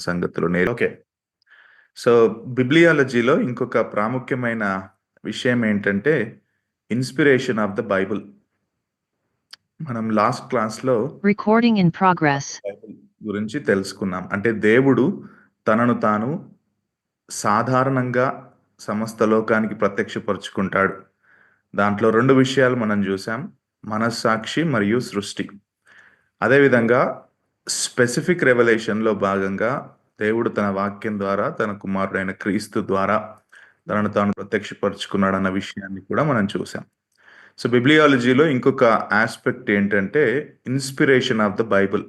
సంగతులు నే okay. So, బిబ్లియాలజీలో ఇంకొక ప్రాముఖ్యమైన విషయం ఏంటంటే, ఇన్‌స్పిరేషన్ ఆఫ్ ద బైబుల్. మనం లాస్ట్ క్లాస్‌లో Recording in progress. బైబిల్ గురించి తెలుసుకున్నాం. అంటే దేవుడు తనను తాను సాధారణంగా సమస్త లోకానికి ప్రత్యక్షపరుచుకుంటాడు. దాంట్లో 2 విషయాలు మనం జూసాం. మనస్సాక్షి మరియు సృష్టి. అదేవిధంగా స్పెసిఫిక్ రెవల్యూషన్‌లో భాగంగా దేవుడు తన వాక్యం ద్వారా, తన కుమారుడైన క్రీస్తు ద్వారా తనను తాను ప్రత్యక్షపరుచుకున్నాడన్న విషయాన్ని కూడా మనం చూసాం. సో, బిబ్లియాలజీలో ఇంకొక యాస్పెక్ట్ ఏంటంటే, ఇన్‌స్పిరేషన్ ఆఫ్ ద బైబుల్.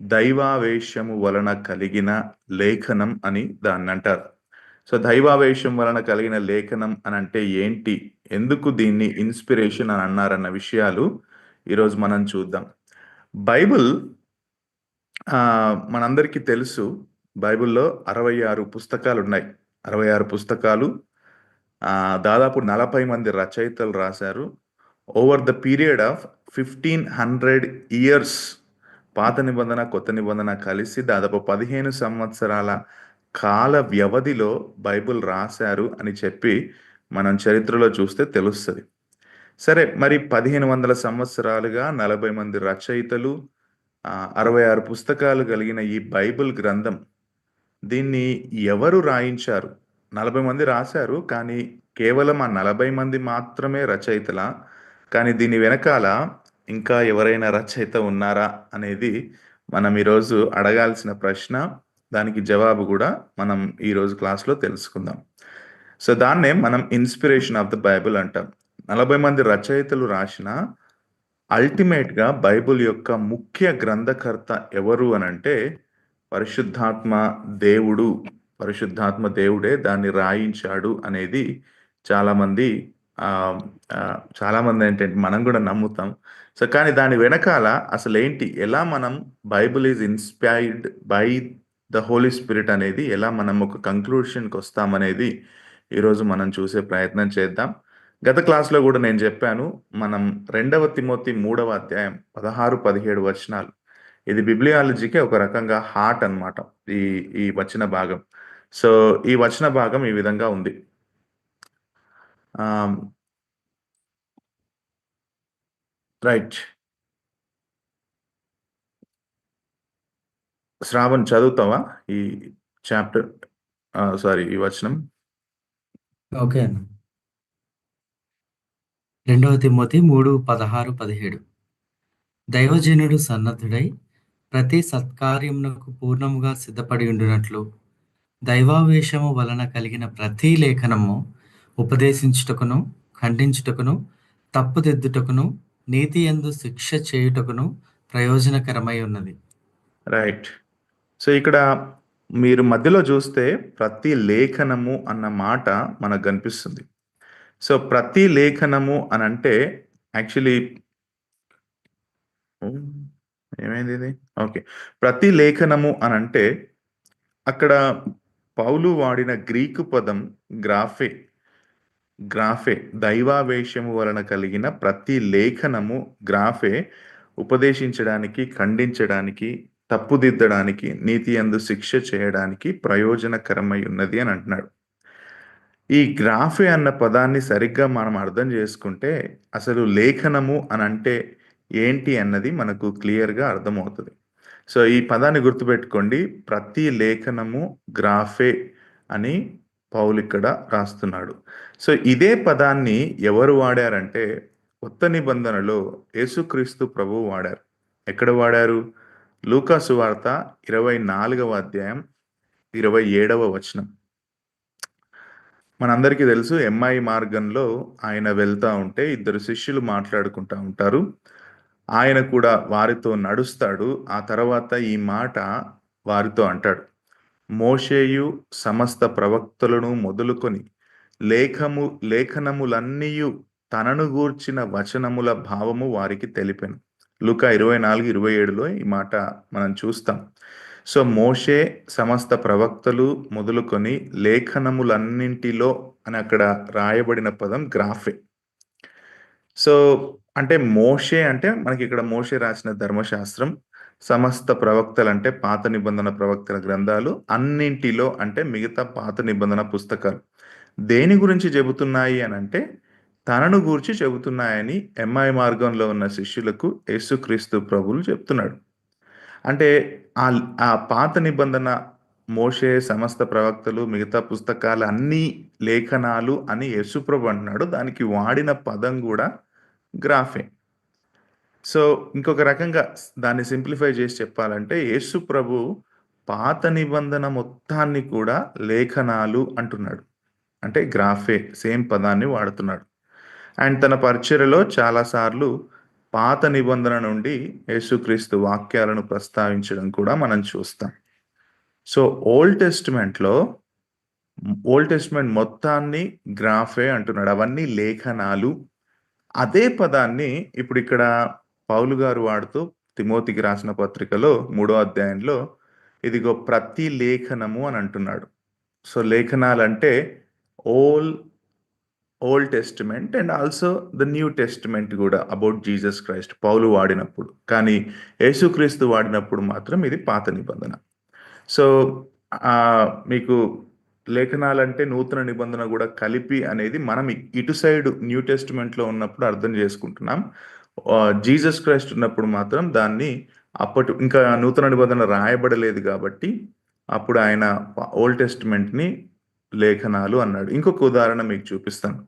దైవావేశము వలన కలిగిన లేఖనం అని దాన్నంటారు. సో, దైవావేశం వలన కలిగిన లేఖనం అని అంటే ఏంటి? ఎందుకు దీన్ని ఇన్‌స్పిరేషన్ అని అన్నారన్న విషయాలు ఈరోజు మనం చూద్దాం. బైబిల్ మనందరికీ తెలుసు. బైబిల్‌లో అరవై ఆరు పుస్తకాలు ఉన్నాయి అరవై ఆరు పుస్తకాలు. దాదాపు 40 మంది రచయితలు రాశారు. Over the period of 1500 years పాత నిబంధన, కొత్త నిబంధన కలిసి దాదాపు 15 సంవత్సరాల కాల వ్యవధిలో బైబిల్ రాశారు అని చెప్పి మనం చరిత్రలో చూస్తే తెలుస్తుంది సరే మరి 1500 సంవత్సరాలుగా 40 మంది రచయితలు అరవై ఆరు పుస్తకాలు కలిగిన ఈ బైబిల్ గ్రంథం దీన్ని ఎవరు రాయించారు? 40 మంది రాశారు. కానీ కేవలం ఆ 40 మంది మాత్రమే రచయితల కానీ దీని వెనకాల ఇంకా ఎవరైనా రచయిత ఉన్నారా? అనేది మనం ఈరోజు అడగాల్సిన ప్రశ్న. దానికి జవాబు కూడా మనం ఈరోజు క్లాస్‌లో తెలుసుకుందాం. సో, దాన్నే మనం ఇన్‌స్పిరేషన్ ఆఫ్ ద బైబుల్ అంటాం. 40 మంది రచయితలు రాసిన అల్టిమేట్‌గా బైబిల్ యొక్క ముఖ్య గ్రంథకర్త ఎవరు అనంటే, పరిశుద్ధాత్మ దేవుడు. పరిశుద్ధాత్మ దేవుడే దాన్ని రాయించాడు అనేది చాలామంది ఆహ్, ఆహ్, మనం గూడా నమ్ముతాం. సో, కానీ దాని వెనకాల అసలేంటి? ఎలా మనం Bible is inspired by the Holy Spirit అనేది ఎలా మనం ఒక కంక్లూషన్‌కొస్తామనేది ఈరోజు మనం చూసే ప్రయత్నం చేద్దాం. గత క్లాస్‌లో కూడా నేను చెప్పాను మనం రెండవ తిమోతి మూడవ అధ్యాయం 16, 17 వచనాలు. ఇది బిబ్లియాలజీకి ఒక రకంగా హార్ట్ అన్నమాట. ఈ ఈ వచన భాగం. సో, ఈ వచన భాగం ఈ విధంగా ఉంది. రైట్. శ్రావణ్ చదువుతావా? ఈ చాప్టర్ సారీ ఈ వచనం. ఓకే అండి రెండవ తిమ్మతి మూడు పదహారు పదిహేడు దైవజనుడు సన్నద్ధుడై ప్రతి సత్కార్యమునకు పూర్ణముగా సిద్ధపడి ఉండునట్లు దైవావేశము వలన కలిగిన ప్రతి లేఖనము ఉపదేశించుటకును, ఖండించుటకును, తప్పుదిద్దుటకును, నీతి ఎందు శిక్ష చేయుటకును ప్రయోజనకరమై ఉన్నది. రైట్. సో, ఇక్కడ మీరు మధ్యలో చూస్తే ప్రతి లేఖనము అన్న మాట మనకు కనిపిస్తుంది సో, ప్రతి లేఖనము అని అంటే యాక్చువల్లీ ఏమైంది ఇది ఓకే. ప్రతి లేఖనము అని అంటే అక్కడ పౌలు వాడిన గ్రీకు పదం గ్రాఫే. గ్రాఫే. దైవావేశము వలన కలిగిన ప్రతి లేఖనము గ్రాఫే ఉపదేశించడానికి, ఖండించడానికి, తప్పుదిద్దడానికి, నీతి అందు శిక్ష చేయడానికి ప్రయోజనకరమై ఉన్నది అని అంటున్నాడు. ఈ గ్రాఫే అన్న పదాన్ని సరిగ్గా మనం అర్థం చేసుకుంటే అసలు లేఖనము అని అంటే ఏంటి అన్నది మనకు క్లియర్‌గా అర్థమవుతుంది సో, ఈ పదాన్ని గుర్తుపెట్టుకోండి. ప్రతి లేఖనము గ్రాఫే అని పౌలు ఇక్కడ రాస్తున్నాడు. సో, ఇదే పదాన్ని ఎవరు వాడారంటే కొత్త నిబంధనలో యేసుక్రీస్తు ప్రభు వాడారు. ఎక్కడ వాడారు? లూకాస్ వార్త ఇరవై నాలుగవ అధ్యాయం 27వ వచనం. మనందరికీ తెలుసు ఎంఐ మార్గంలో ఆయన వెళ్తా ఉంటే ఇద్దరు శిష్యులు మాట్లాడుకుంటా ఉంటారు. ఆయన కూడా వారితో నడుస్తాడు. ఆ తర్వాత ఈ మాట వారితో అంటాడు. మోషేయు సమస్త ప్రవక్తలను మొదలుకొని లేఖము లేఖనములన్నీయు తనను గూర్చిన వచనముల భావము వారికి తెలిపెను. లూకా 24, 27లో ఈ మాట మనం చూస్తాం. సో, మోషే సమస్త ప్రవక్తలు మొదలుకొని లేఖనములన్నింటిలో అని అక్కడ రాయబడిన పదం గ్రాఫే. సో, అంటే మోషే అంటే మనకి ఇక్కడ మోషే రాసిన ధర్మశాస్త్రం. సమస్త ప్రవక్తలు అంటే పాత నిబంధన ప్రవక్తల గ్రంథాలు అన్నింటిలో అంటే మిగతా పాత నిబంధన పుస్తకాలు దేని గురించి చెబుతున్నాయి అని అంటే తనను గూర్చి చెబుతున్నాయని ఎంఐ మార్గంలో ఉన్న శిష్యులకు యేసుక్రీస్తు ప్రభువులు చెప్తున్నాడు అంటే ఆ ఆ పాత నిబంధన మోషే సమస్త ప్రవక్తలు మిగతా పుస్తకాలు అన్ని లేఖనాలు అని యశుప్రభు అంటున్నాడు. దానికి వాడిన పదం కూడా గ్రాఫే. సో ఇంకొక రకంగా దాన్ని సింప్లిఫై చేసి చెప్పాలంటే యేసు ప్రభు పాత నిబంధన మొత్తాన్ని కూడా లేఖనాలు అంటున్నాడు. అంటే గ్రాఫే సేమ్ పదాన్ని వాడుతున్నాడు. అండ్ తన పరిచర్యలో చాలాసార్లు పాత నిబంధన నుండి యేసుక్రీస్తు వాక్యాలను ప్రస్తావించడం కూడా మనం చూస్తాం. సో ఓల్డ్ టెస్ట్మెంట్లో ఓల్డ్ టెస్ట్మెంట్ మొత్తాన్ని గ్రాఫే అంటున్నాడు. అవన్నీ లేఖనాలు. అదే పదాన్ని ఇప్పుడు ఇక్కడ పౌలు గారు వాడుతూ తిమోతికి రాసిన పత్రికలో మూడో అధ్యాయంలో ఇదిగో ప్రతి లేఖనము అని అంటున్నాడు. So లేఖనాలంటే old old testament and also the new testament కూడా అబౌట్ జీసస్ క్రైస్ట్ పౌలు వాడినప్పుడు. కానీ యేసుక్రీస్తు వాడినప్పుడు మాత్రం ఇది పాత నిబంధన. సో మీకు లేఖనాలంటే నూతన నిబంధన కూడా కలిపి అనేది మనం ఇటు సైడ్ న్యూ టెస్టిమెంట్లో ఉన్నప్పుడు అర్థం చేసుకుంటున్నాం. జీసస్ క్రైస్ట్ ఉన్నప్పుడు మాత్రం దాన్ని అప్పటి ఇంకా నూతన నిబంధన రాయబడలేదు కాబట్టి అప్పుడు ఆయన ఓల్డ్ టెస్టిమెంట్ని లేఖనాలు అన్నాడు. ఇంకొక ఉదాహరణ మీకు చూపిస్తాను.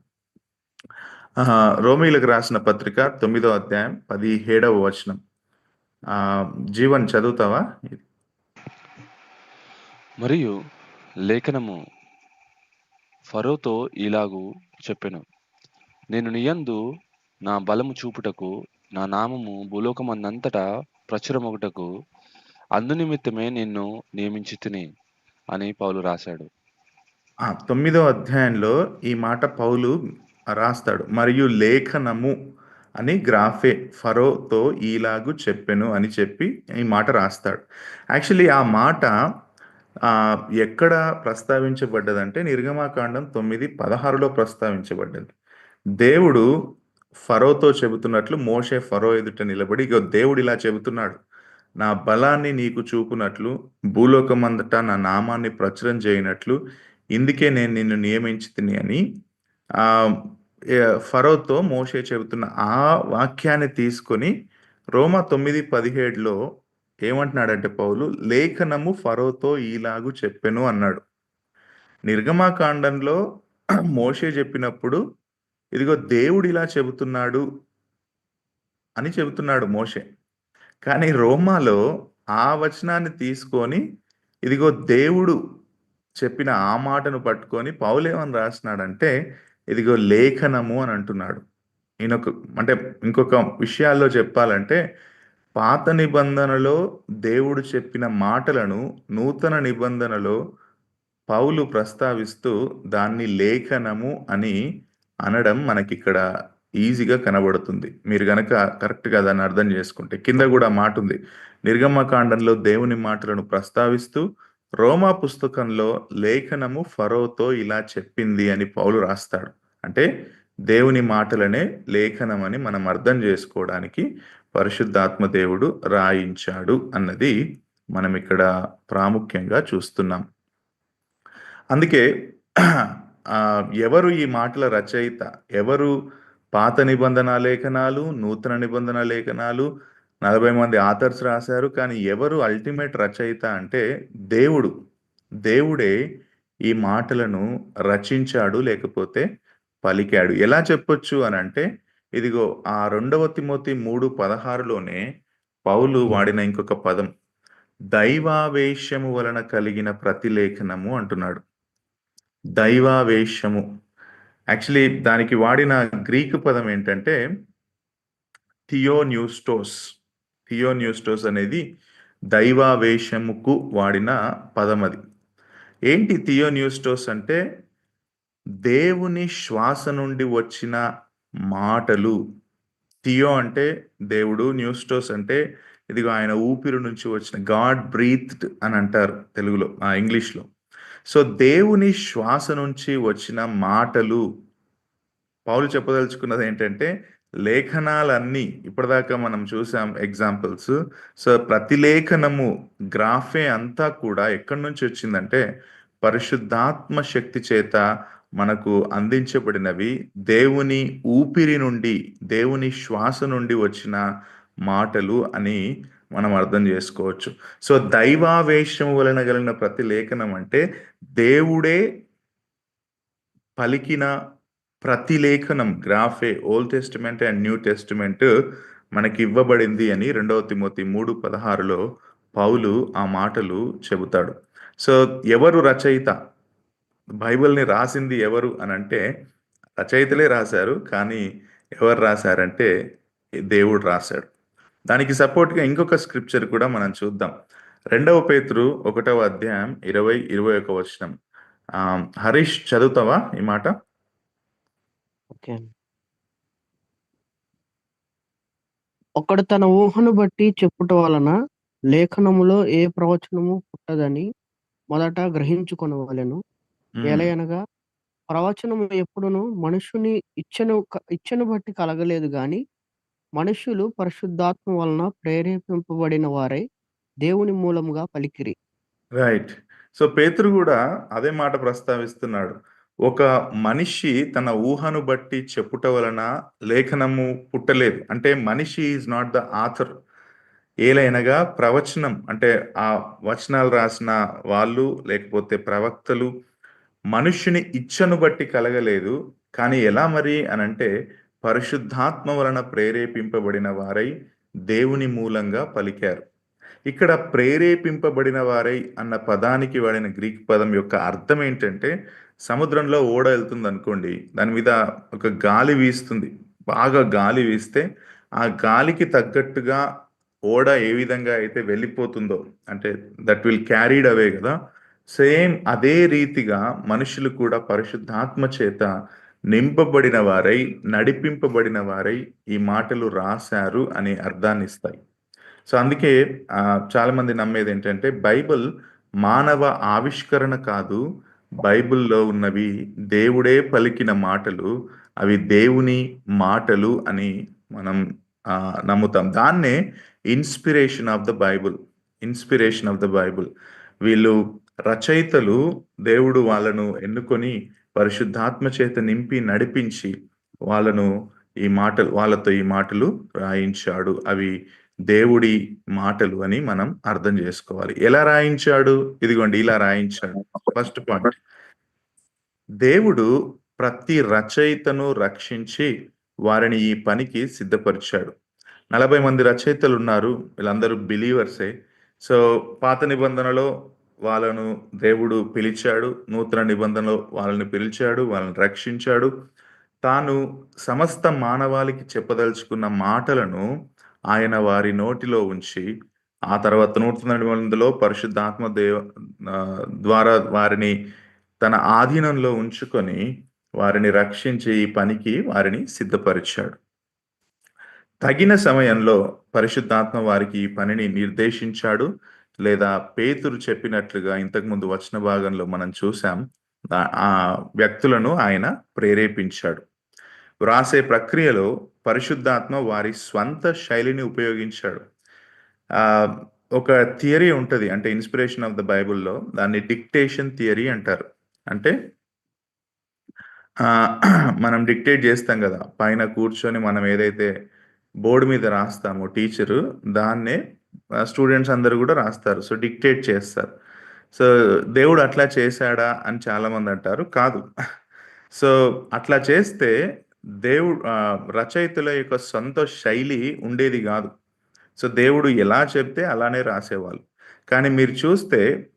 రోమిలకు రోమీలకు రాసిన పత్రిక తొమ్మిదో అధ్యాయం పదిహేడవ వచనం. జీవన్ చదువుతావా? మరియు లేఖనము ఫరోతో ఇలాగూ చెప్పాను. నేను నియందు నా బలము చూపుటకు నా నామము భూలోకమందంతటా ప్రచురమొకటకు అందునిమిత్తమే నిన్ను నియమించి తిని అని పౌలు రాశాడు. ఆ తొమ్మిదో అధ్యాయంలో ఈ మాట పౌలు రాస్తాడు. మరియు లేఖనము అని గ్రాఫే ఫరోతో ఈలాగు చెప్పెను అని చెప్పి ఈ మాట రాస్తాడు. యాక్చువల్లీ ఆ మాట ఎక్కడ ప్రస్తావించబడ్డదంటే నిర్గమాకాండం తొమ్మిది పదహారులో ప్రస్తావించబడ్డది. దేవుడు ఫరోతో చెబుతున్నట్లు మోషే ఫరో ఎదుట నిలబడి ఇగో దేవుడు ఇలా చెబుతున్నాడు. నా బలాన్ని నీకు చూపునట్లు భూలోకమందట నా నామాన్ని ప్రచురం చేయనట్లు ఇందుకే నేను నిన్ను నియమించి తిని అని ఆ ఫరోతో మోషే చెబుతున్న ఆ వాక్యాన్ని తీసుకొని రోమా తొమ్మిది పదిహేడులో ఏమంటున్నాడంటే పౌలు లేఖనము ఫరోతో ఈలాగు చెప్పెను అన్నాడు. నిర్గమాకాండంలో మోషే చెప్పినప్పుడు ఇదిగో దేవుడు ఇలా చెబుతున్నాడు అని చెబుతున్నాడు మోషే. కానీ రోమాలో ఆ వచనాన్ని తీసుకొని ఇదిగో దేవుడు చెప్పిన ఆ మాటను పట్టుకొని పౌలేమని రాస్తున్నాడంటే ఇదిగో లేఖనము అని అంటున్నాడు. ఈయనొక అంటే ఇంకొక విషయాల్లో చెప్పాలంటే పాత నిబంధనలో దేవుడు చెప్పిన మాటలను నూతన నిబంధనలో పౌలు ప్రస్తావిస్తూ దాన్ని లేఖనము అని అనడం మనకి ఇక్కడ ఈజీగా కనబడుతుంది. మీరు కనుక కరెక్ట్గా దాన్ని అర్థం చేసుకుంటే. కింద కూడా మాట ఉంది నిర్గమకాండంలో దేవుని మాటలను ప్రస్తావిస్తూ రోమా పుస్తకంలో లేఖనము ఫరోతో ఇలా చెప్పింది అని పౌలు రాస్తాడు. అంటే దేవుని మాటలనే లేఖనం అని మనం అర్థం చేసుకోవడానికి పరిశుద్ధాత్మ దేవుడు రాయించాడు అన్నది మనం ఇక్కడ ప్రాముఖ్యంగా చూస్తున్నాం. అందుకే ఎవరు ఈ మాటల రచయిత? ఎవరు పాత నిబంధన లేఖనాలు నూతన నిబంధన లేఖనాలు నలభై మంది ఆథర్స్ రాశారు కానీ ఎవరు అల్టిమేట్ రచయిత అంటే దేవుడు. దేవుడే ఈ మాటలను రచించాడు లేకపోతే పలికాడు. ఎలా చెప్పొచ్చు అని అంటే ఇదిగో ఆ రెండవ తిమోతి మూడు పదహారులోనే పౌలు వాడిన ఇంకొక పదం దైవావేశము వలన కలిగిన ప్రతిలేఖనము అంటున్నాడు. దైవావేశము. యాక్చువల్లీ దానికి వాడిన గ్రీకు పదం ఏంటంటే థియోన్యూస్టోస్ థియోన్యూస్టోస్ అనేది దైవావేశముకు వాడిన పదం అది ఏంటి థియోన్యూస్టోస్ అంటే దేవుని శ్వాస నుండి వచ్చిన మాటలు. థియో అంటే దేవుడు న్యూస్టోస్ అంటే ఇదిగో ఆయన ఊపిరి నుంచి వచ్చిన గాడ్ బ్రీత్డ్ అని అంటారు తెలుగులో ఆ ఇంగ్లీష్లో. సో దేవుని శ్వాస నుంచి వచ్చిన మాటలు. పౌలు చెప్పదలుచుకున్నది ఏంటంటే లేఖనాలన్నీ ఇప్పటిదాకా మనం చూసాం ఎగ్జాంపుల్స్ సో ప్రతి లేఖనము గ్రాఫే అంతా కూడా ఎక్కడి నుంచి వచ్చిందంటే పరిశుద్ధాత్మ శక్తి చేత మనకు అందించబడినవి దేవుని ఊపిరి నుండి దేవుని శ్వాస నుండి వచ్చిన మాటలు అని మనం అర్థం చేసుకోవచ్చు. సో దైవావేశం వలన కలిగిన ప్రతి లేఖనం అంటే దేవుడే పలికిన ప్రతి లేఖనం గ్రాఫే old testament and new testament మనకి ఇవ్వబడింది అని రెండవ తిమోతి మూడు పదహారులో పౌలు ఆ మాటలు చెబుతాడు. సో ఎవరు రచయిత? బైబిల్ని రాసింది ఎవరు అని అంటే రచయితలే రాశారు కానీ ఎవరు రాశారంటే దేవుడు రాశాడు. దానికి సపోర్ట్గా ఇంకొక స్క్రిప్చర్ కూడా మనం చూద్దాం. రెండవ పేతురు ఒకటవ అధ్యాయం ఇరవై ఇరవై ఒక వచనం. హరీష్ చదువుతావా ఈ మాట? ఓకే. ఒకడు తన ఊహను బట్టి చెప్పుట వలన లేఖనములో ఏ ప్రవచనము పుట్టదని మొదట గ్రహించుకొనవలెను. మ్మ్. ఎలయనగా ప్రవచనము ఎప్పుడును మనుషుని ఇచ్చను ఇచ్చను బట్టి కలగలేదు గాని మనుషులు పరిశుద్ధాత్మ వలన ప్రేరేపింపబడిన వారై దేవుని మూలముగా పలికిరి. రైట్. సో పేతురు కూడా అదే మాట ప్రస్తావిస్తున్నాడు. ఒక మనిషి తన ఊహను బట్టి చెప్పుట వలన లేఖనము పుట్టలేదు. అంటే మనిషి ఈజ్ నాట్ ద ఆథర్ ఏలైనగా ప్రవచనం అంటే ఆ వచనాలు రాసిన వాళ్ళు లేకపోతే ప్రవక్తలు మనుష్యుని ఇచ్చను బట్టి కలగలేదు. కానీ ఎలా మరి అనంటే పరిశుద్ధాత్మ వలన ప్రేరేపింపబడిన వారై దేవుని మూలంగా పలికారు. ఇక్కడ ప్రేరేపింపబడిన వారై అన్న పదానికి వాడిన గ్రీక్ పదం యొక్క అర్థం ఏంటంటే సముద్రంలో ఓడ వెళ్తుంది అనుకోండి దాని మీద ఒక గాలి వీస్తుంది. బాగా గాలి వీస్తే ఆ గాలికి తగ్గట్టుగా ఓడ ఏ విధంగా అయితే వెళ్ళిపోతుందో అంటే దట్ విల్ క్యారీడ్ అవే కదా సేమ్ అదే రీతిగా మనుషులు కూడా పరిశుద్ధాత్మ చేత నింపబడిన వారై నడిపింపబడిన వారై ఈ మాటలు రాశారు అనే అర్థాన్ని ఇస్తాయి. సో అందుకే చాలామంది నమ్మేది ఏంటంటే బైబిల్ మానవ ఆవిష్కరణ కాదు బైబిల్లో ఉన్నవి దేవుడే పలికిన మాటలు అవి దేవుని మాటలు అని మనం నమ్ముతాం. దాన్నే inspiration of the Bible inspiration of the Bible. వీళ్ళు రచయితలు దేవుడు వాళ్ళను ఎన్నుకొని పరిశుద్ధాత్మ చేత నింపి నడిపించి వాళ్ళను ఈ మాటలు వాళ్ళతో ఈ మాటలు రాయించాడు. అవి దేవుడి మాటలు అని మనం అర్థం చేసుకోవాలి. ఎలా రాయించాడు? ఇదిగోండి ఇలా రాయించాడు. First point. దేవుడు ప్రతి రచయితను రక్షించి వారిని ఈ పనికి సిద్ధపరిచాడు. నలభై మంది రచయితలు ఉన్నారు. వీళ్ళందరూ బిలీవర్సే. సో పాత నిబంధనలో వాళ్ళను దేవుడు పిలిచాడు. నూతన నిబంధనలో వాళ్ళని పిలిచాడు వాళ్ళని రక్షించాడు. తాను సమస్త మానవాళికి చెప్పదలుచుకున్న మాటలను ఆయన వారి నోటిలో ఉంచి ఆ తర్వాత నూతన నిబంధనలో పరిశుద్ధాత్మ దేవ ద్వారా వారిని తన ఆధీనంలో ఉంచుకొని వారిని రక్షించి ఈ పనికి వారిని సిద్ధపరిచాడు. తగిన సమయంలో పరిశుద్ధాత్మ వారికి ఈ పనిని నిర్దేశించాడు. లేదా పేతురు చెప్పినట్లుగా ఇంతకుముందు వచ్చిన భాగంలో మనం చూసాం ఆ వ్యక్తులను ఆయన ప్రేరేపించాడు. వ్రాసే ప్రక్రియలో పరిశుద్ధాత్మ వారి స్వంత శైలిని ఉపయోగించాడు. ఒక థియరీ ఉంటుంది. అంటే ఇన్స్పిరేషన్ ఆఫ్ ద బైబుల్లో దాన్ని డిక్టేషన్ థియరీ అంటారు. అంటే మనం డిక్టేట్ చేస్తాం కదా. పైన కూర్చొని మనం ఏదైతే బోర్డు మీద రాస్తామో టీచరు దాన్నే స్టూడెంట్స్ అందరూ కూడా రాస్తారు. సో డిక్టేట్ చేస్తారు. సో దేవుడు అట్లా చేశాడా అని చాలామంది అంటారు. కాదు. సో అట్లా చేస్తే దేవుడు రచయితల యొక్క సొంత శైలి ఉండేది కాదు. సో దేవుడు ఎలా చెప్తే అలానే రాసేవాళ్ళు. కానీ మీరు చూస్తే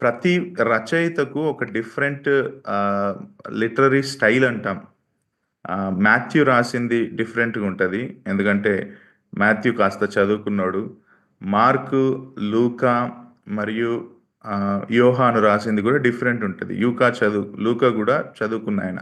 ప్రతి రచయితకు ఒక డిఫరెంట్ లిటరరీ స్టైల్ అంటాం. మాథ్యూ రాసింది డిఫరెంట్గా ఉంటుంది. ఎందుకంటే మాథ్యూ కాస్త చదువుకున్నాడు. మార్కు లూకా మరియు యోహాను రాసింది కూడా డిఫరెంట్ ఉంటుంది. యూకా చదువు లూకా కూడా చదువుకున్న ఆయన.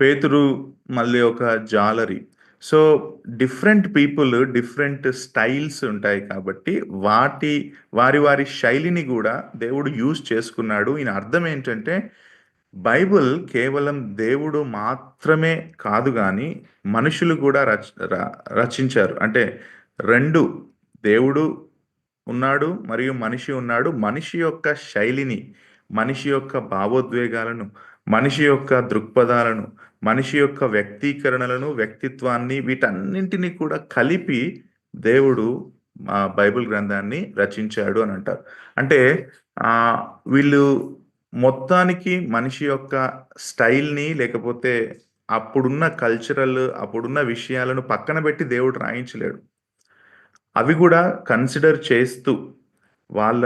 పేతురు మళ్ళీ ఒక జాలరీ. So different people different styles ఉంటాయి కాబట్టి వాటి వారి వారి శైలిని కూడా దేవుడు యూజ్ చేసుకున్నాడు. ఈయన అర్థం ఏంటంటే బైబిల్ కేవలం దేవుడు మాత్రమే కాదు కానీ మనుషులు కూడా రచ ర- రచించారు. అంటే రెండు దేవుడు ఉన్నాడు మరియు మనిషి ఉన్నాడు. మనిషి యొక్క శైలిని మనిషి యొక్క భావోద్వేగాలను మనిషి యొక్క దృక్పథాలను మనిషి యొక్క వ్యక్తీకరణలను వ్యక్తిత్వాన్ని వీటన్నింటినీ కూడా కలిపి దేవుడు మా బైబిల్ గ్రంథాన్ని రచించాడు అని అంటారు. అంటే ఆ వీళ్ళు మొత్తానికి మనిషి యొక్క స్టైల్ని లేకపోతే అప్పుడున్న కల్చరల్ అప్పుడున్న విషయాలను పక్కన పెట్టి దేవుడు రాయించలేడు. అవి కూడా కన్సిడర్ చేస్తూ వాళ్ళ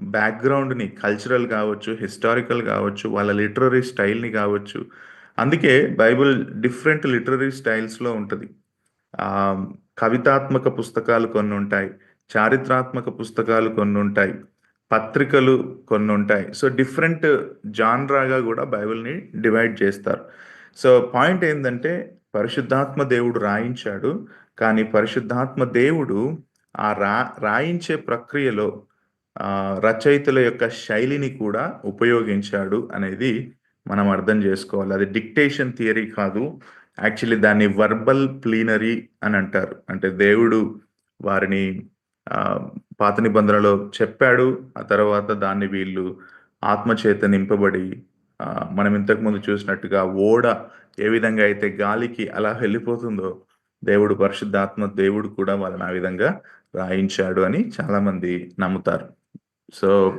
బ్యాక్గ్రౌండ్ని కల్చరల్ కావచ్చు హిస్టారికల్ కావచ్చు వాళ్ళ లిటరరీ స్టైల్ని కావచ్చు. అందుకే బైబిల్ డిఫరెంట్ లిటరరీ స్టైల్స్లో ఉంటుంది. కవితాత్మక పుస్తకాలు కొన్ని ఉంటాయి చారిత్రాత్మక పుస్తకాలు కొన్ని ఉంటాయి పత్రికలు కొన్ని ఉంటాయి. సో డిఫరెంట్ జాన్రాగా కూడా బైబిల్ని డివైడ్ చేస్తారు. సో పాయింట్ ఏంటంటే పరిశుద్ధాత్మ దేవుడు రాయించాడు కానీ పరిశుద్ధాత్మ దేవుడు ఆ రా రాయించే ప్రక్రియలో రచయితల యొక్క శైలిని కూడా ఉపయోగించాడు అనేది మనం అర్థం చేసుకోవాలి. అది డిక్టేషన్ థియరీ కాదు. యాక్చువల్లీ దాన్ని వర్బల్ ప్లీనరీ అని అంటారు. అంటే దేవుడు వారిని పాత నిబంధనలో చెప్పాడు. ఆ తర్వాత దాన్ని వీళ్ళు ఆత్మచేత నింపబడి మనం ఇంతకుముందు చూసినట్టుగా ఓడ ఏ విధంగా అయితే గాలికి అలా వెళ్ళిపోతుందో దేవుడు పరిశుద్ధాత్మ దేవుడు కూడా వాళ్ళని ఆ విధంగా రాయించాడు అని చాలామంది నమ్ముతారు. సో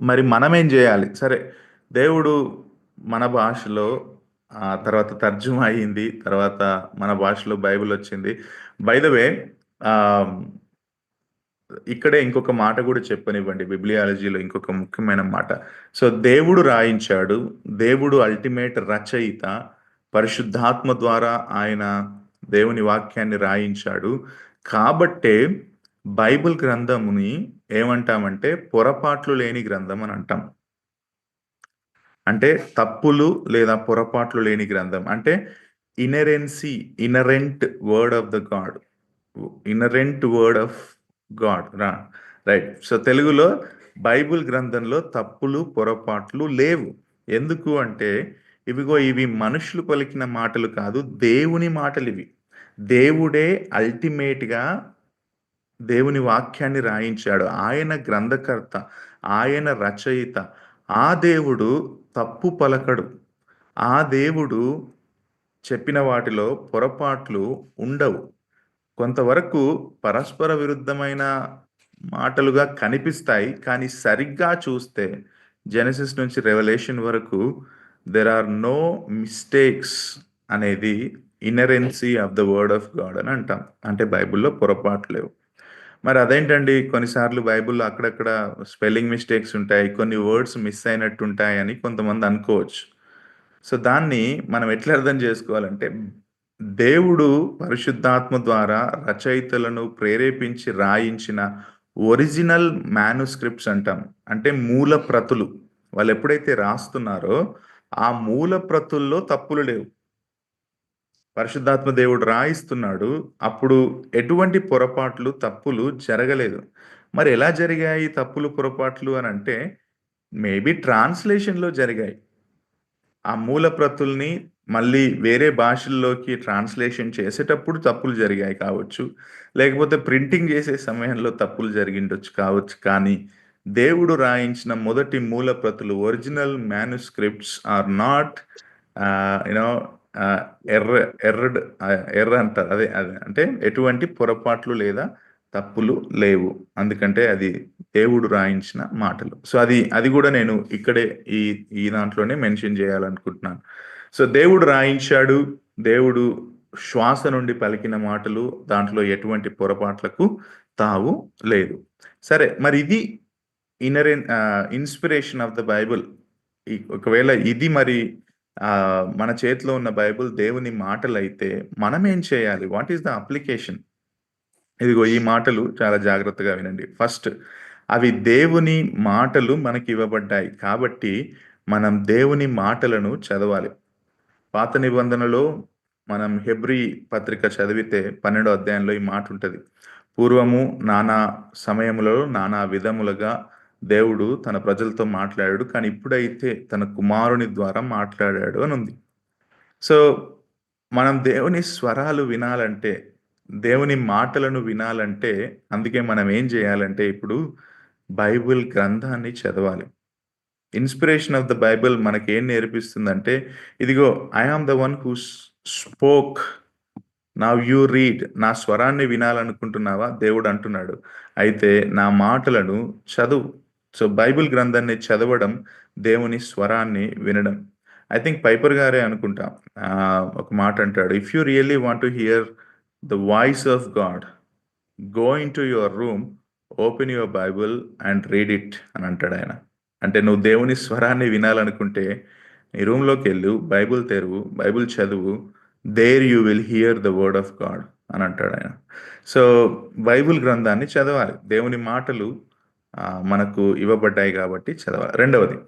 మరి మనం ఏం చేయాలి? సరే దేవుడు మన భాషలో ఆ తర్వాత తర్జుమా అయింది తర్వాత మన భాషలో బైబిల్ వచ్చింది. బై ద వే ఇక్కడే ఇంకొక మాట కూడా చెప్పనివ్వండి బిబ్లియాలజీలో ఇంకొక ముఖ్యమైన మాట. సో దేవుడు రాయించాడు దేవుడు అల్టిమేట్ రచయిత పరిశుద్ధాత్మ ద్వారా ఆయన దేవుని వాక్యాన్ని రాయించాడు. కాబట్టే బైబిల్ గ్రంథముని ఏమంటామంటే పొరపాట్లు లేని గ్రంథం అని అంటాం. అంటే తప్పులు లేదా పొరపాట్లు లేని గ్రంథం. అంటే inerrancy inerrant word of the God. Inerrant word of God రా రైట్. సో తెలుగులో బైబిల్ గ్రంథంలో తప్పులు పొరపాట్లు లేవు. ఎందుకు అంటే ఇవిగో ఇవి మనుషులు పలికిన మాటలు కాదు దేవుని మాటలు ఇవి దేవుడే అల్టిమేట్గా దేవుని వాక్యాన్ని రాయించాడు. ఆయన గ్రంథకర్త ఆయన రచయిత. ఆ దేవుడు తప్పు పలకడు. ఆ దేవుడు చెప్పిన వాటిలో పొరపాట్లు ఉండవు. కొంతవరకు పరస్పర విరుద్ధమైన మాటలుగా కనిపిస్తాయి కానీ సరిగ్గా చూస్తే జెనసిస్ నుంచి రెవల్యూషన్ వరకు దెర్ ఆర్ నో మిస్టేక్స్ అనేది inerrancy of the word of God అని అంటాం. అంటే బైబిల్లో పొరపాట్లు లేవు. మరి అదేంటండి? కొన్నిసార్లు బైబిల్లో అక్కడక్కడ స్పెల్లింగ్ మిస్టేక్స్ ఉంటాయి కొన్ని వర్డ్స్ మిస్ అయినట్టు ఉంటాయి అని కొంతమంది అనుకోవచ్చు. సో దాన్ని మనం ఎట్లా అర్థం చేసుకోవాలంటే దేవుడు పరిశుద్ధాత్మ ద్వారా రచయితలను ప్రేరేపించి రాయించిన ఒరిజినల్ మానుస్క్రిప్ట్స్ అంటాం. అంటే మూల ప్రతులు. వాళ్ళు ఎప్పుడైతే రాస్తున్నారో ఆ మూల ప్రతుల్లో తప్పులు లేవు. పరిశుద్ధాత్మ దేవుడు రాయిస్తున్నాడు. అప్పుడు ఎటువంటి పొరపాట్లు తప్పులు జరగలేదు. మరి ఎలా జరిగాయి తప్పులు పొరపాట్లు అని అంటే మేబీ ట్రాన్స్లేషన్లో జరిగాయి. ఆ మూల ప్రతుల్ని మళ్ళీ వేరే భాషల్లోకి ట్రాన్స్లేషన్ చేసేటప్పుడు తప్పులు జరిగాయి కావచ్చు. లేకపోతే ప్రింటింగ్ చేసే సమయంలో తప్పులు జరిగిండొచ్చు కావచ్చు. కానీ దేవుడు రాయించిన మొదటి మూల ప్రతులు original manuscripts are not you know err erred err అంటారు. అదే అదే. అంటే ఎటువంటి పొరపాట్లు లేదా తప్పులు లేవు. అందుకంటే అది దేవుడు రాయించిన మాటలు. సో అది అది కూడా నేను ఇక్కడే ఈ ఈ దాంట్లోనే మెన్షన్ చేయాలనుకుంటున్నాను. సో దేవుడు రాయించాడు. దేవుడు శ్వాస నుండి పలికిన మాటలు దాంట్లో ఎటువంటి పొరపాట్లకు తావు లేదు. సరే మరి ఇది inner inspiration of the Bible. ఒకవేళ ఇది మరి ఆ, మన చేతిలో ఉన్న బైబుల్ దేవుని మాటలు అయితే మనం ఏం చేయాలి? What is the application? ఇదిగో ఈ మాటలు చాలా జాగ్రత్తగా వినండి. ఫస్ట్ అవి దేవుని మాటలు మనకి ఇవ్వబడ్డాయి. కాబట్టి మనం దేవుని మాటలను చదవాలి. పాత నిబంధనలో మనం హెబ్రీ పత్రిక చదివితే పన్నెండో అధ్యాయంలో ఈ మాట ఉంటుంది పూర్వము నానా సమయములలో నానా విధములుగా దేవుడు తన ప్రజలతో మాట్లాడాడు కానీ ఇప్పుడైతే తన కుమారుని ద్వారా మాట్లాడాడు అని ఉంది. సో మనం దేవుని స్వరాలు వినాలంటే దేవుని మాటలను వినాలంటే అందుకే మనం ఏం చేయాలంటే ఇప్పుడు బైబిల్ గ్రంథాన్ని చదవాలి. ఇన్స్పిరేషన్ ఆఫ్ ద బైబిల్ మనకి ఏం నేర్పిస్తుందంటే ఇదిగో I am the one who spoke. నా యూ రీడ్. నా స్వరాన్ని వినాలనుకుంటున్నావా? దేవుడు అంటున్నాడు. అయితే నా మాటలను చదువు. సో బైబిల్ గ్రంథాన్ని చదవడం దేవుని స్వరాన్ని వినడం. ఐ థింక్ పైపర్ గారే అనుకుంటా ఒక మాట అంటాడు if you really want to hear the voice of God go into your room open your Bible and read it అని అంటాడు ఆయన. అంటే నువ్వు దేవుని స్వరాన్ని వినాలనుకుంటే నీ రూమ్లోకి వెళ్ళు బైబుల్ తెరువు బైబుల్ చదువు there you will hear the word of God అని అంటాడు ఆయన. సో బైబుల్ గ్రంథాన్ని చదవాలి. దేవుని మాటలు మనకు ఇవ్వబడ్డాయి కాబట్టి చదవాలి. రెండవది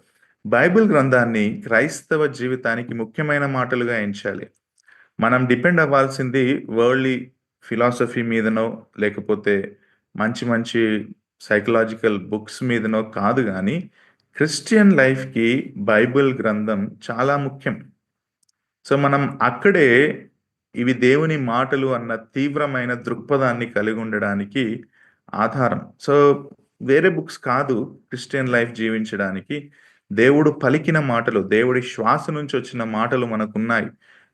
బైబిల్ గ్రంథాన్ని క్రైస్తవ జీవితానికి ముఖ్యమైన మాటలుగా ఎంచాలి. మనం డిపెండ్ అవ్వాల్సింది వరల్డ్లీ ఫిలాసఫీ మీదనో లేకపోతే మంచి మంచి సైకలాజికల్ బుక్స్ మీదనో కాదు కానీ క్రిస్టియన్ లైఫ్కి బైబిల్ గ్రంథం చాలా ముఖ్యం. సో మనం అక్కడే ఇవి దేవుని మాటలు అన్న తీవ్రమైన దృక్పథాన్ని కలిగి ఉండడానికి ఆధారం. సో వేరే బుక్స్ కాదు క్రిస్టియన్ లైఫ్ జీవించడానికి. దేవుడు పలికిన మాటలు దేవుడి శ్వాస నుంచి వచ్చిన మాటలు మనకున్నాయి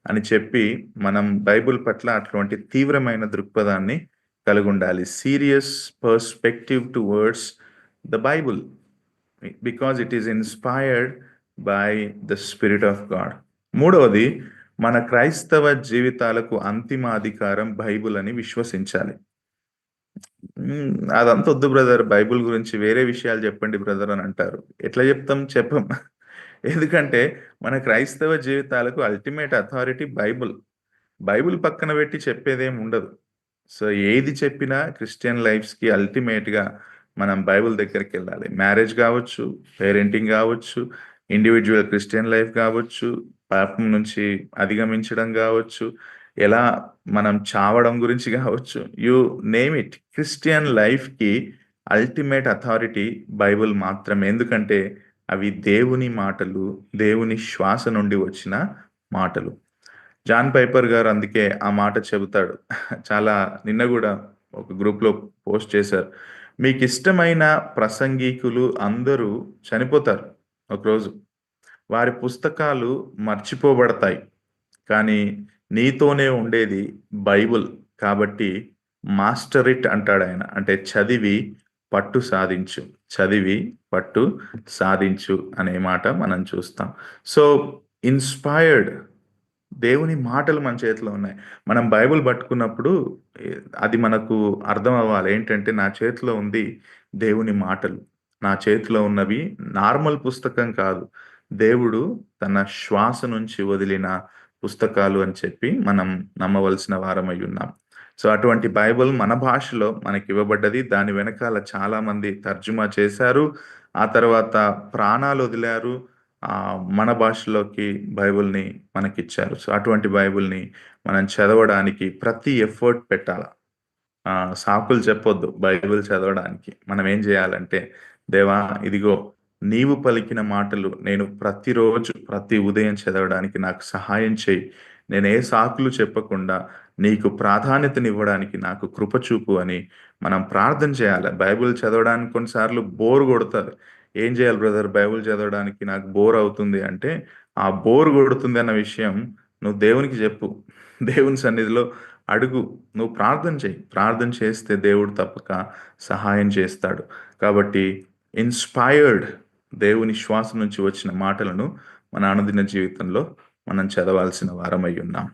అని చెప్పి మనం బైబిల్ పట్ల అటువంటి తీవ్రమైన దృక్పథాన్ని కలిగి ఉండాలి. Serious perspective to words the Bible because it is inspired by the spirit of God. మూడవది మన క్రైస్తవ జీవితాలకు అంతిమ అధికారం బైబుల్ అని విశ్వసించాలి. అదంతా వద్దు బ్రదర్. బైబుల్ గురించి వేరే విషయాలు చెప్పండి బ్రదర్ అని అంటారు. ఎట్లా చెప్తాం? చెప్పం. ఎందుకంటే మన క్రైస్తవ జీవితాలకు అల్టిమేట్ అథారిటీ బైబుల్. బైబుల్ పక్కన పెట్టి చెప్పేదేం ఉండదు. సో ఏది చెప్పినా క్రిస్టియన్ లైఫ్స్కి అల్టిమేట్గా మనం బైబుల్ దగ్గరికి వెళ్ళాలి. మ్యారేజ్ కావచ్చు పేరెంటింగ్ కావచ్చు ఇండివిజువల్ క్రిస్టియన్ లైఫ్ కావచ్చు పాపం నుంచి అధిగమించడం కావచ్చు ఎలా మనం చావడం గురించి కావచ్చు యు నేమ్ ఇట్. క్రిస్టియన్ లైఫ్కి అల్టిమేట్ అథారిటీ బైబుల్ మాత్రమే. ఎందుకంటే అవి దేవుని మాటలు దేవుని శ్వాస నుండి వచ్చిన మాటలు. జాన్ పైపర్ గారు అందుకే ఆ మాట చెబుతాడు. చాలా నిన్న కూడా ఒక గ్రూప్లో పోస్ట్ చేశారు. మీకు ఇష్టమైన ప్రసంగికులు అందరూ చనిపోతారు ఒకరోజు. వారి పుస్తకాలు మర్చిపోబడతాయి. కానీ నీతోనే ఉండేది బైబుల్ కాబట్టి మాస్టర్ ఇట్ అంటాడు ఆయన. అంటే చదివి పట్టు సాధించు. చదివి పట్టు సాధించు అనే మాట మనం చూస్తాం. సో ఇన్స్పైర్డ్ దేవుని మాటలు మన చేతిలో ఉన్నాయి. మనం బైబిల్ పట్టుకున్నప్పుడు అది మనకు అర్థం అవ్వాలి. ఏంటంటే నా చేతిలో ఉంది దేవుని మాటలు. నా చేతిలో ఉన్నవి నార్మల్ పుస్తకం కాదు. దేవుడు తన శ్వాస నుంచి వదిలిన పుస్తకాలు అని చెప్పి మనం నమ్మవలసిన వారమై ఉన్నాం. సో అటువంటి బైబిల్ మన భాషలో మనకి ఇవ్వబడ్డది. దాని వెనకాల చాలా మంది తర్జుమా చేశారు. ఆ తర్వాత ప్రాణాలు వదిలారు. మన భాషలోకి బైబిల్ని మనకిచ్చారు. సో అటువంటి బైబిల్ని మనం చదవడానికి ప్రతి ఎఫర్ట్ పెట్టాల? సాకులు చెప్పొద్దు బైబిల్ చదవడానికి. మనం ఏం చేయాలంటే దేవా ఇదిగో నీవు పలికిన మాటలు నేను ప్రతిరోజు ప్రతి ఉదయం చదవడానికి నాకు సహాయం చేయి. నేను ఏ సాకులు చెప్పకుండా నీకు ప్రాధాన్యతనివ్వడానికి నాకు కృపచూపు అని మనం ప్రార్థన చేయాలి. బైబిల్ చదవడానికి కొన్నిసార్లు బోర్ కొడతారు. ఏం చేయాలి బ్రదర్? బైబిల్ చదవడానికి నాకు బోర్ అవుతుంది అంటే ఆ బోర్ కొడుతుంది అన్న విషయం నువ్వు దేవునికి చెప్పు. దేవుని సన్నిధిలో అడుగు. నువ్వు ప్రార్థన చేయి. ప్రార్థన చేస్తే దేవుడు తప్పక సహాయం చేస్తాడు. కాబట్టి ఇన్స్పైర్డ్ దేవుని శ్వాస నుంచి వచ్చిన మాటలను మన అనుదిన జీవితంలో మనం చదవాల్సిన వారమై ఉన్నాం.